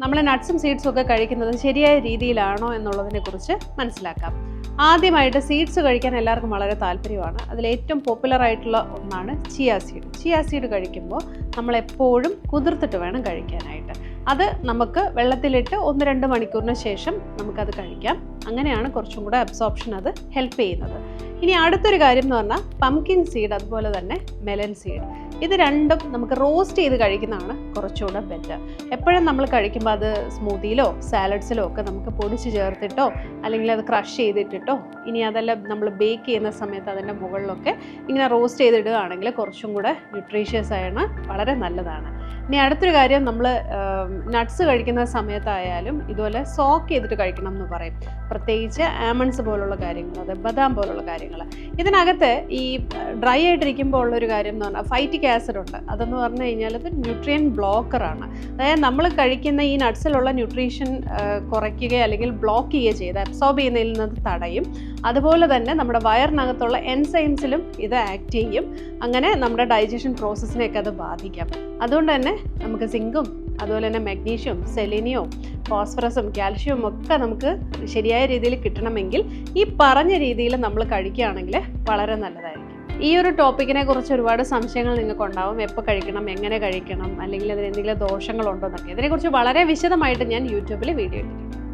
നമ്മൾ നട്ട്സും സീഡ്സും ഒക്കെ കഴിക്കുന്നത് ശരിയായ രീതിയിലാണോ എന്നുള്ളതിനെ കുറിച്ച് മനസ്സിലാക്കാം. ആദ്യമായിട്ട് സീഡ്സ് കഴിക്കാൻ എല്ലാവർക്കും വളരെ താല്പര്യമാണ്. അതിൽ ഏറ്റവും പോപ്പുലർ ആയിട്ടുള്ള ഒന്നാണ് ചിയ സീഡ് ചിയ സീഡ് കഴിക്കുമ്പോൾ നമ്മൾ എപ്പോഴും കുതിർത്തിട്ട് വേണം കഴിക്കാനായിട്ട്. അത് നമുക്ക് വെള്ളത്തിലിട്ട് ഒന്ന് രണ്ട് മണിക്കൂറിന് ശേഷം നമുക്കത് കഴിക്കാം. അങ്ങനെയാണ് കുറച്ചും കൂടെ അബ്സോർപ്ഷൻ അത് ഹെൽപ്പ് ചെയ്യുന്നത്. ഇനി അടുത്തൊരു കാര്യം എന്ന് പറഞ്ഞാൽ പംകിൻ സീഡ് അതുപോലെ തന്നെ മെലൻ സീഡ് ഇത് രണ്ടും നമുക്ക് റോസ്റ്റ് ചെയ്ത് കഴിക്കുന്നതാണ് കുറച്ചുകൂടെ ബെറ്റർ എപ്പോഴും നമ്മൾ കഴിക്കുമ്പോൾ അത് സ്മൂത്തിയിലോ സാലഡ്സിലോ ഒക്കെ നമുക്ക് പൊടിച്ച് ചേർത്തിട്ടോ അല്ലെങ്കിൽ അത് ക്രഷ് ചെയ്തിട്ടിട്ടോ ഇനി അതെല്ലാം നമ്മൾ ബേക്ക് ചെയ്യുന്ന സമയത്ത് അതിന്റെ മുകളിലൊക്കെ ഇങ്ങനെ റോസ്റ്റ് ചെയ്തിടുകയാണെങ്കിൽ കുറച്ചും കൂടെ ന്യൂട്രീഷ്യസ് ആണ് വളരെ നല്ലതാണ്. ഇനി അടുത്തൊരു കാര്യം നമ്മൾ നട്ട്സ് കഴിക്കുന്ന സമയത്തായാലും ഇതുപോലെ സോക്ക് ചെയ്തിട്ട് കഴിക്കണം എന്ന് പറയും. പ്രത്യേകിച്ച് ആമൺസ് പോലുള്ള കാര്യങ്ങൾ അത് ബദാം പോലുള്ള കാര്യങ്ങൾ. ഇതിനകത്ത് ഈ ഡ്രൈ ആയിട്ടിരിക്കുമ്പോൾ ഉള്ളൊരു കാര്യം എന്ന് പറഞ്ഞാൽ ഫൈറ്റിക് ആസിഡ് ഉണ്ട്. അതെന്ന് പറഞ്ഞു കഴിഞ്ഞാൽ അത് ന്യൂട്രിയൻ ബ്ലോക്കറാണ് അതായത് നമ്മൾ കഴിക്കുന്ന ഈ നട്ട്സിലുള്ള ന്യൂട്രീഷൻ കുറയ്ക്കുകയോ അല്ലെങ്കിൽ ബ്ലോക്ക് ചെയ്യുകയോ ചെയ്ത് അബ്സോർബ് ചെയ്യുന്നതിൽ നിന്ന് തടയും. അതുപോലെ തന്നെ നമ്മുടെ വയറിനകത്തുള്ള എൻസൈംസിലും ഇത് ആക്ട് ചെയ്യും. അങ്ങനെ നമ്മുടെ ഡൈജഷൻ പ്രോസസ്സിനെയൊക്കെ അത് ബാധിക്കാം. അതുകൊണ്ട് തന്നെ നമുക്ക് സിങ്കും അതുപോലെ തന്നെ മഗ്നീഷ്യവും സെലിനിയവും ഫോസ്ഫറസും കാൽഷ്യവും ഒക്കെ നമുക്ക് ശരിയായ രീതിയിൽ കിട്ടണമെങ്കിൽ ഈ പറഞ്ഞ രീതിയിൽ നമ്മൾ കഴിക്കുകയാണെങ്കിൽ വളരെ നല്ലതായിരിക്കും. ഈ ഒരു ടോപ്പിക്കിനെ കുറിച്ച് ഒരുപാട് സംശയങ്ങൾ നിങ്ങൾക്ക് ഉണ്ടാവും എപ്പോൾ കഴിക്കണം എങ്ങനെ കഴിക്കണം അല്ലെങ്കിൽ അതിന് എന്തെങ്കിലും ദോഷങ്ങളുണ്ടോ എന്നൊക്കെ. ഇതിനെക്കുറിച്ച് വളരെ വിശദമായിട്ട് ഞാൻ യൂട്യൂബിൽ വീഡിയോ ഇട്ടിട്ടുണ്ട്.